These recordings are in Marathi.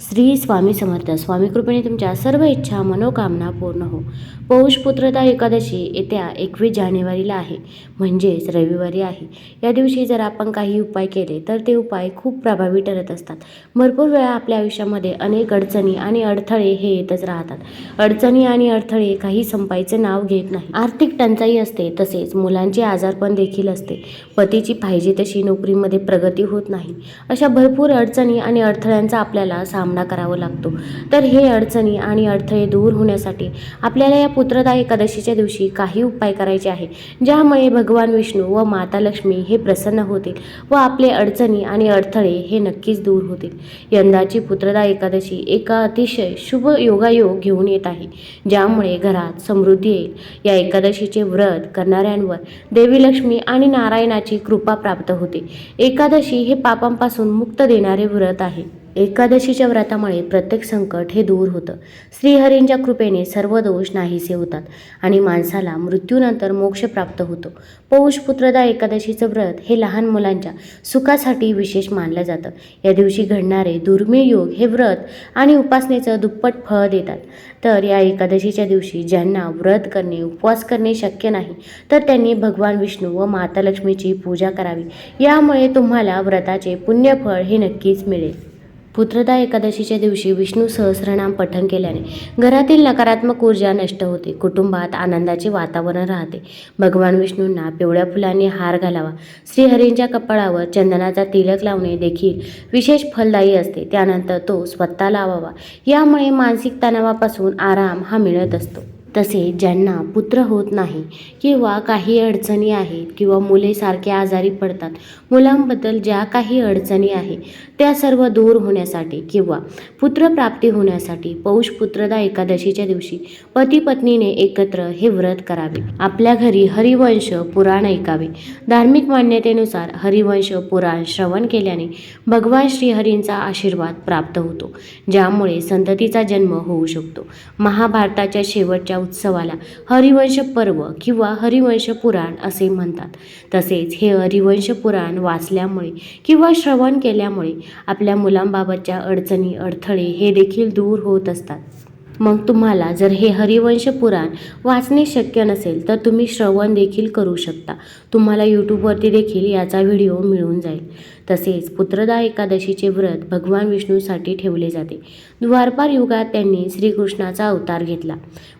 श्री स्वामी समर्थ. स्वामी कृपेने तुमच्या सर्व इच्छा मनोकामना पूर्ण हो. पौष पुत्रता एकादशी येत्या एकवीस जानेवारीला आहे. म्हणजेच रविवारी आहे. या दिवशी जर आपण काही उपाय केले तर ते उपाय खूप प्रभावी ठरत असतात. भरपूर वेळा आपल्या आयुष्यामध्ये अनेक अडचणी आणि अडथळे हे येतच राहतात. अडचणी आणि अडथळे काही संपायचं नाव घेत नाही. आर्थिक टंचाई असते तसेच मुलांचे आजारपण देखील असते. पतीची पाहिजे तशी नोकरीमध्ये प्रगती होत नाही. अशा भरपूर अडचणी आणि अडथळ्यांचा आपल्याला सामना सामना करावा लागतो. तर हे अडचणी आणि अडथळे दूर होण्यासाठी आपल्याला या पुत्रदा एकादशीच्या दिवशी काही उपाय करायचे आहे ज्यामुळे भगवान विष्णू व माता लक्ष्मी हे प्रसन्न होतील व आपले अडचणी आणि अडथळे हे नक्कीच दूर होतील. यंदाची पुत्रदा एकादशी एका अतिशय शुभ योगायोग घेऊन येत आहे ज्यामुळे घरात समृद्धी येईल. या एकादशीचे व्रत करणाऱ्यांवर देवी लक्ष्मी आणि नारायणाची कृपा प्राप्त होते. एकादशी हे पापांपासून मुक्त देणारे व्रत आहे. एकादशीच्या व्रतामुळे प्रत्येक संकट हे दूर होतं. श्रीहरींच्या कृपेने सर्व दोष नाहीसे होतात आणि माणसाला मृत्यूनंतर मोक्ष प्राप्त होतो. पौषपुत्रदा एकादशीचं व्रत हे लहान मुलांच्या सुखासाठी विशेष मानलं जातं. या दिवशी घडणारे दुर्मिळ योग हे व्रत आणि उपासनेचं दुप्पट फळ देतात. तर या एकादशीच्या दिवशी ज्यांना व्रत करणे उपवास करणे शक्य नाही तर त्यांनी भगवान विष्णू व माता लक्ष्मीची पूजा करावी. यामुळे तुम्हाला व्रताचे पुण्यफळ हे नक्कीच मिळेल. पुत्रदा एकादशीच्या दिवशी विष्णू सहस्रनाम पठण केल्याने घरातील नकारात्मक ऊर्जा नष्ट होते. कुटुंबात आनंदाचे वातावरण राहते. भगवान विष्णूंना पिवळ्या फुलांनी हार घालावा श्रीहरींच्या कपाळावर चंदनाचा तिलक लावणे देखील विशेष फलदायी असते. त्यानंतर तो स्वतः लावावा. यामुळे मानसिक तणावापासून आराम हा मिळत असतो. तसे ज्यांना पुत्र होत नाही किंवा काही अडचणी आहेत किंवा मुले सारखे आजारी पडतात मुलांबद्दल ज्या काही अडचणी आहे त्या सर्व दूर होण्यासाठी किंवा पुत्रप्राप्ती होण्यासाठी पौष पुत्रदा एकादशीच्या दिवशी पती पत्नीने एकत्र हे व्रत करावे. आपल्या घरी हरिवंश पुराण ऐकावे. धार्मिक मान्यतेनुसार हरिवंश पुराण श्रवण केल्याने भगवान श्रीहरींचा आशीर्वाद प्राप्त होतो ज्यामुळे संततीचा जन्म होऊ शकतो. महाभारताच्या शेवटच्या उत्सवाला हरिवंश पर्व किंवा हरिवंश पुराण असे म्हणतात. तसेच हे हरिवंश पुराण वाचल्यामुळे किंवा श्रवण केल्यामुळे आपल्या मुलांबाबतच्या अडचणी अडथळे हे देखील दूर होत असतात. मग तुम्हाला जर हे हरिवंश पुराण वाचणे शक्य नसेल तर तुम्ही श्रवण देखील करू शकता. तुम्हाला यूट्यूबवरती देखील याचा व्हिडिओ मिळून जाईल. तसेच पुत्रदा एकादशीचे व्रत भगवान विष्णूसाठी ठेवले जाते. द्वारपार युगात त्यांनी श्रीकृष्णाचा अवतार घेतला.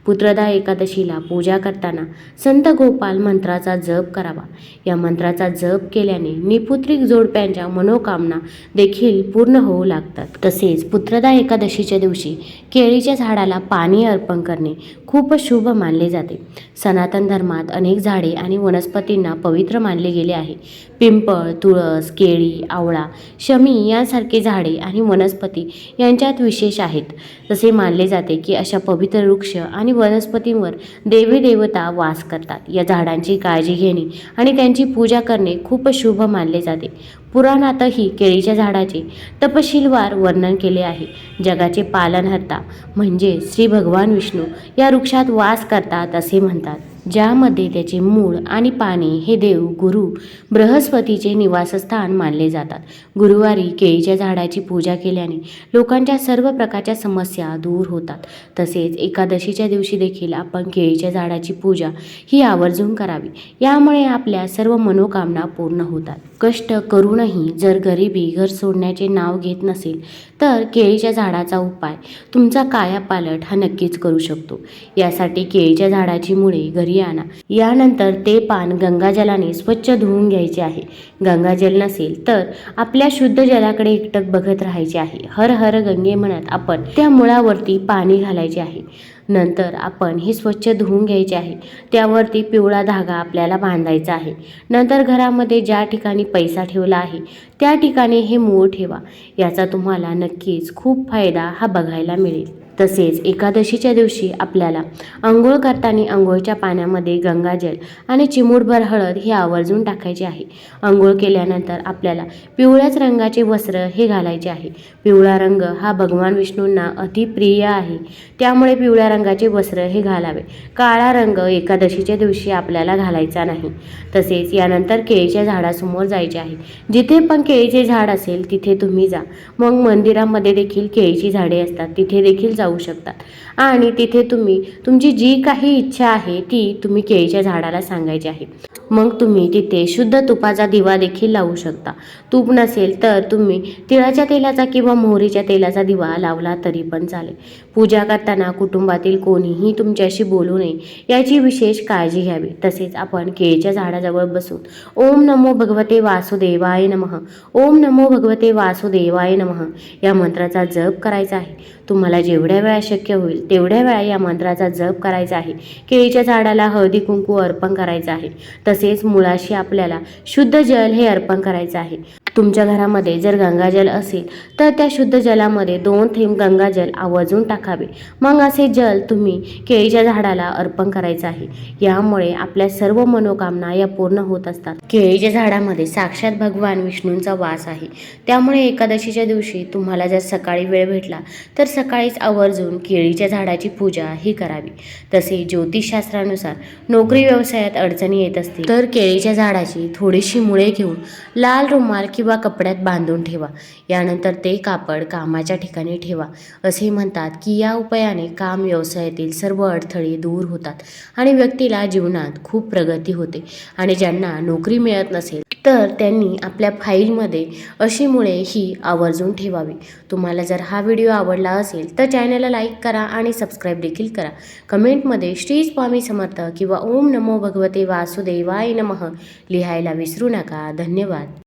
पुत्रदा एकादशीला पूजा करताना संत गोपाल मंत्राचा जप करावा. या मंत्राचा जप केल्याने निपुत्रिक जोडप्यांच्या मनोकामना देखील पूर्ण होऊ लागतात. तसेच पुत्रदा एकादशीच्या दिवशी केळीच्या झाडाला पाणी अर्पण करणे खूप शुभ मानले जाते. सनातन धर्मात अनेक झाडे आणि वनस्पतींना पवित्र मानले गेले आहे. पिंपळ तुळस केळी आवळा शमी यांसारखे झाडे आणि वनस्पती यांच्यात विशेष आहेत. तसे मानले जाते की अशा पवित्र वृक्ष आणि वनस्पतींवर देवी देवता वास करतात. या झाडांची काळजी घेणे आणि त्यांची पूजा करणे खूप शुभ मानले जाते. पुराणातही केळीच्या झाडाचे तपशीलवार वर्णन केले आहे. जगाचे पालनहर्ता म्हणजे श्री भगवान विष्णू या वृक्षात वास करतात असे म्हणतात. ज्यामध्ये त्याचे मूळ आणि पाने हे देव गुरु बृहस्पतीचे निवासस्थान मानले जातात. गुरुवारी केळीच्या झाडाची पूजा केल्याने लोकांच्या सर्व प्रकारच्या समस्या दूर होतात. तसेच एकादशीच्या दिवशी देखील आपण केळीच्या झाडाची पूजा ही आवर्जून करावी. यामुळे आपल्या सर्व मनोकामना पूर्ण होतात. कष्ट करूनही जर गरिबी घर सोडण्याचे नाव घेत नसेल तर केळीच्या झाडाचा उपाय तुमचा कायापालट हा नक्कीच करू शकतो. यासाठी केळीच्या झाडाची मुळे घरी आणा यानंतर ते पान गंगाजलाने स्वच्छ धुवून घ्यायचे आहे. गंगाजल नसेल तर आपल्या शुद्ध जलाकडे एकटक बघत राहायचे आहे. हर हर गंगे म्हणत आपण त्या मुळावरती पाणी घालायचे आहे. नंतर आपण हे स्वच्छ धुवून घ्यायचे आहे. त्यावरती पिवळा धागा आपल्याला बांधायचा आहे. नंतर घरामध्ये ज्या ठिकाणी पैसा ठेवला आहे त्या ठिकाणी हे मूळ ठेवा. याचा तुम्हाला नक्कीच खूप फायदा हा बघायला मिळेल. तसेच एकादशीच्या दिवशी आपल्याला आंघोळ करताना आंघोळच्या पाण्यामध्ये गंगाजल आणि चिमूटभर हळद हे आवर्जून टाकायचे आहे. आंघोळ केल्यानंतर आपल्याला पिवळ्याच रंगाचे वस्त्र हे घालायचे आहे. पिवळा रंग हा भगवान विष्णूंना अतिप्रिय आहे. त्यामुळे पिवळ्या रंगाचे वस्त्र हे घालावे. काळा रंग एकादशीच्या दिवशी आपल्याला घालायचा नाही. तसेच यानंतर केळीच्या झाडासमोर जायचे आहे. जिथे पण केळीचे झाड असेल तिथे तुम्ही जा. मग मंदिरामध्ये देखील केळीची झाडे असतात. तिथे देखील जाऊ शकतात. आणि तिथे तुम्ही तुमची जी काही इच्छा आहे ती तुम्ही केळीच्या झाडाला सांगायची आहे. मग तुम्ही तिथे शुद्ध तुपाचा दिवा देखील लावू शकता. तूप नसेल तर तुम्ही तिळाच्या तेलाचा किंवा मोहरीच्या तेलाचा दिवा लावला तरी पण चालेल. पूजा करताना कुटुंबातील कोणीही तुमच्याशी बोलू नये याची विशेष काळजी घ्यावी. तसेच आपण केळीच्या झाडाजवळ बसून ओम नमो भगवते वासुदेवाय नमः. ओम नमो भगवते वासुदेवाय नमः. या मंत्राचा जप करायचा आहे. तुम्हाला जेवढ्या वेळा शक्य होईल तेवढ्या वेळा या मंत्राचा जप करायचा आहे. केळीच्या झाडाला हळदी कुंकू अर्पण करायचं आहे. तसेच मुळाशी आपल्याला शुद्ध जल हे अर्पण करायचं आहे. तुमच्या घरामध्ये जर गंगाजल असेल तर त्या शुद्ध जलामध्ये दोन थेंब गंगाजल आवर्जून टाकावे. मग असे जल तुम्ही केळीच्या झाडाला अर्पण करायचं आहे. यामुळे आपल्या सर्व मनोकामना या पूर्ण होत असतात. केळीच्या झाडामध्ये साक्षात भगवान विष्णूंचा वास आहे. त्यामुळे एकादशीच्या दिवशी तुम्हाला जर सकाळी वेळ भेटला तर सकाळीच आवर्जून केळीच्या झाडाची पूजा ही करावी. तसे ज्योतिषशास्त्रानुसार नोकरी व्यवसायात अडचणी येत असतील तर केळीच्या झाडाची थोडीशी मुळे घेऊन लाल रुमाल किंवा किंवा कपड्यात बांधून ठेवा. यानंतर ते कापड कामाच्या ठिकाणी ठेवा. असे म्हणतात की या उपायाने काम व्यवसायातील सर्व अडथळे दूर होतात आणि व्यक्तीला जीवनात खूप प्रगती होते आणि ज्यांना नोकरी मिळत नसेल तर त्यांनी आपल्या फाईलमध्ये अशी मुळे ही आवर्जून ठेवावी. तुम्हाला जर हा व्हिडिओ आवडला असेल तर चॅनलला लाईक करा आणि सबस्क्राईब देखील करा. कमेंटमध्ये श्री स्वामी समर्थ किंवा ओम नमो भगवते वासुदेवाय नमः लिहायला विसरू नका. धन्यवाद.